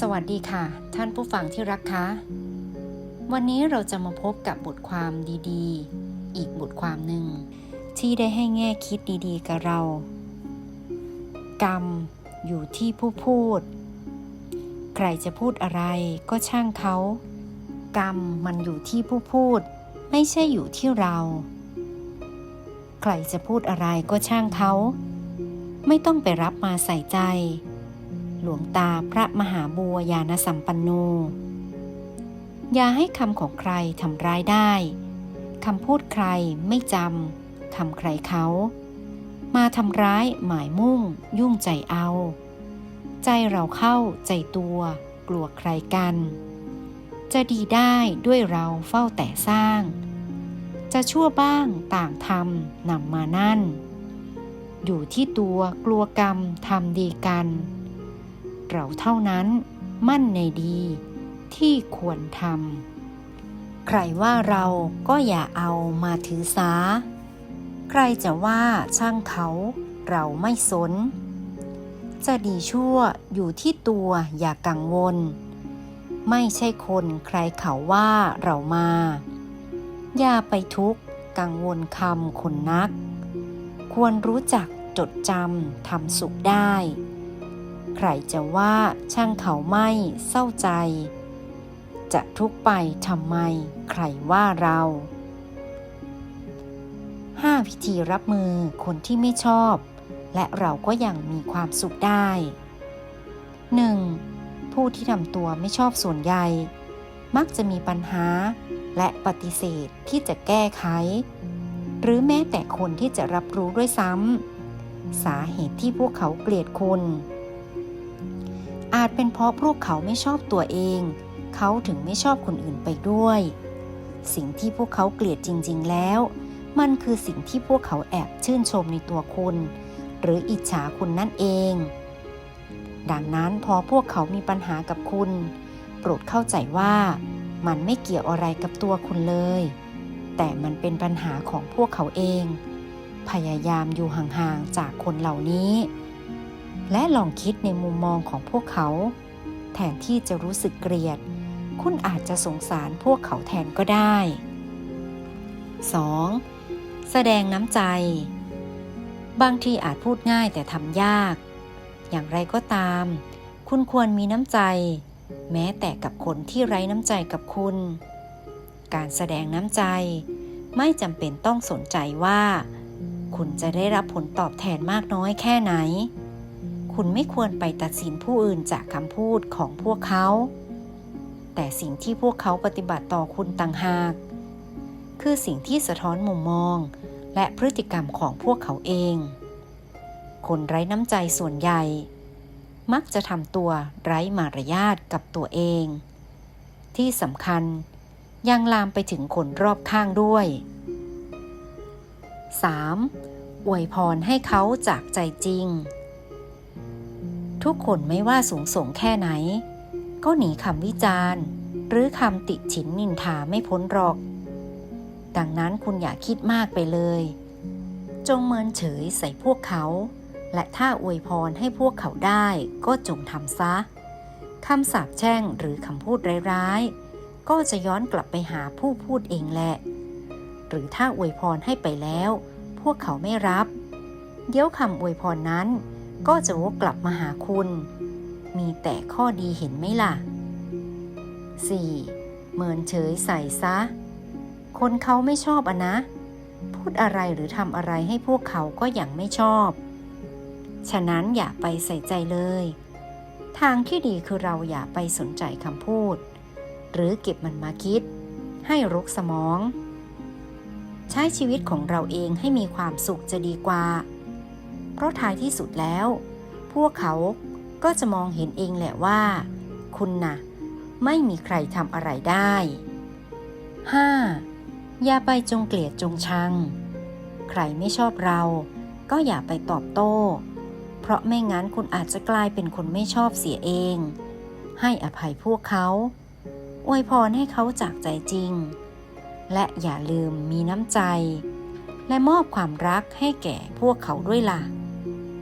สวัสดีค่ะ ท่านผู้ฟังที่รักคะ วันนี้เราจะมาพบกับบทความดีๆ อีกบทความหนึ่ง ที่ได้ให้แง่คิดดีๆ กับเรา กรรมอยู่ที่ผู้พูด ใครจะพูดอะไรก็ช่างเขา กรรมมันอยู่ที่ผู้พูด ไม่ใช่อยู่ที่เรา ใครจะพูดอะไรก็ช่างเขา ไม่ต้องไปรับมาใส่ใจ หลวงตาพระมหาบัวยานสัมปันโน อย่าให้คำของใครทำร้ายได้คำพูดใครไม่จำคำใครเขา มาทำร้ายหมายมุ่ง ยุ่งใจเอา ใจเราเข้าใจตัว กลัวใครกัน จะดีได้ด้วยเราเฝ้าแต่สร้าง จะชั่วบ้างต่างทำนำมานั่น อยู่ที่ตัวกลัวกรรมทำดีกัน เราเท่านั้น มั่นในดีที่ควรทำใครว่าเราก็อย่าเอามาถือสา ใครจะว่าช่างเขาเราไม่สน จะดีชั่วอยู่ที่ตัวอย่ากังวล ไม่ใช่คนใครเขาว่าเรามา อย่าไปทุกข์กังวลคำคนนัก ควรรู้จักจดจำทำสุขได้ ใครจะว่าช่างเขาไม่เศร้าใจ จะทุกไปทำไม ใครว่าเรา 5 วิธีรับมือคนที่ไม่ชอบ และเราก็ยังมีความสุขได้ 1. ผู้ที่ทำตัวไม่ชอบส่วนใหญ่ มักจะมีปัญหาและปฏิเสธที่จะแก้ไข หรือแม้แต่คนที่จะรับรู้ด้วยซ้ำสาเหตุที่พวกเขาเกลียดคุณ อาจเป็นเพราะพวกเขาไม่ชอบตัวเอง เขาถึงไม่ชอบคนอื่นไปด้วย สิ่งที่พวกเขาเกลียดจริง ๆ แล้ว มันคือสิ่งที่พวกเขาแอบชื่นชมในตัวคุณ หรืออิจฉาคุณนั่นเอง ดังนั้นพอพวกเขามีปัญหากับคุณ โปรดเข้าใจว่ามันไม่เกี่ยวอะไรกับตัวคุณเลย แต่มันเป็นปัญหาของพวกเขาเอง พยายามอยู่ห่างๆจากคนเหล่านี้ และลองคิดในมุมมองของพวกเขา แทนที่จะรู้สึกเกลียด คุณอาจจะสงสารพวกเขาแทนก็ได้ 2. แสดงน้ำใจ บางทีอาจพูดง่ายแต่ทำยาก อย่างไรก็ตาม คุณควรมีน้ำใจ แม้แต่กับคนที่ไร้น้ำใจกับคุณ การแสดงน้ำใจ ไม่จำเป็นต้องสนใจว่า คุณจะได้รับผลตอบแทนมากน้อยแค่ไหน คุณไม่ควรไปตัดสินผู้อื่นจากคำพูดของพวกเขา แต่สิ่งที่พวกเขาปฏิบัติต่อคุณต่างหาก คือสิ่งที่สะท้อนมุมมอง และพฤติกรรมของพวกเขาเอง คนไร้น้ำใจส่วนใหญ่ มักจะทำตัวไร้มารยาทกับตัวเอง ที่สำคัญยังลามไปถึงคนรอบข้างด้วย 3. อวยพรให้เขาจากใจจริง ทุกคนไม่ว่าสูงส่งแค่ไหน ก็หนีคำวิจารณ์ หรือคำติฉินนินทาไม่พ้นหรอก ดังนั้นคุณอย่าคิดมากไปเลย จงเมินเฉยใส่พวกเขา และถ้าอวยพรให้พวกเขาได้ก็จงทำซะคำสาปแช่งหรือคำพูดร้ายๆ ก็จะย้อนกลับไปหาผู้พูดเองแหละ หรือถ้าอวยพรให้ไปแล้ว พวกเขาไม่รับ เดี๋ยวคำอวยพรนั้น ก็จะวกกลับมาหาคุณ มีแต่ข้อดีเห็นไหมล่ะ 4. เมินเฉยใส่ซะ คนเขาไม่ชอบอะนะ พูดอะไรหรือทำอะไรให้พวกเขาก็ยังไม่ชอบ ฉะนั้นอย่าไปใส่ใจเลย ทางที่ดีคือเราอย่าไปสนใจคำพูด หรือเก็บมันมาคิด ให้รุกสมอง ใช้ชีวิตของเราเองให้มีความสุขจะดีกว่า เพราะท้ายที่สุดแล้ว พวกเขาก็จะมองเห็นเองแหละว่า คุณน่ะ ไม่มีใครทำอะไรได้ 5. อย่าไปจงเกลียดจงชัง ใครไม่ชอบเรา ก็อย่าไปตอบโต้ เพราะไม่งั้นคุณอาจจะกลายเป็นคนไม่ชอบเสียเอง ให้อภัยพวกเขา อวยพรให้เขาจากใจจริง และอย่าลืมมีน้ำใจ และมอบความรักให้แก่พวกเขาด้วยล่ะ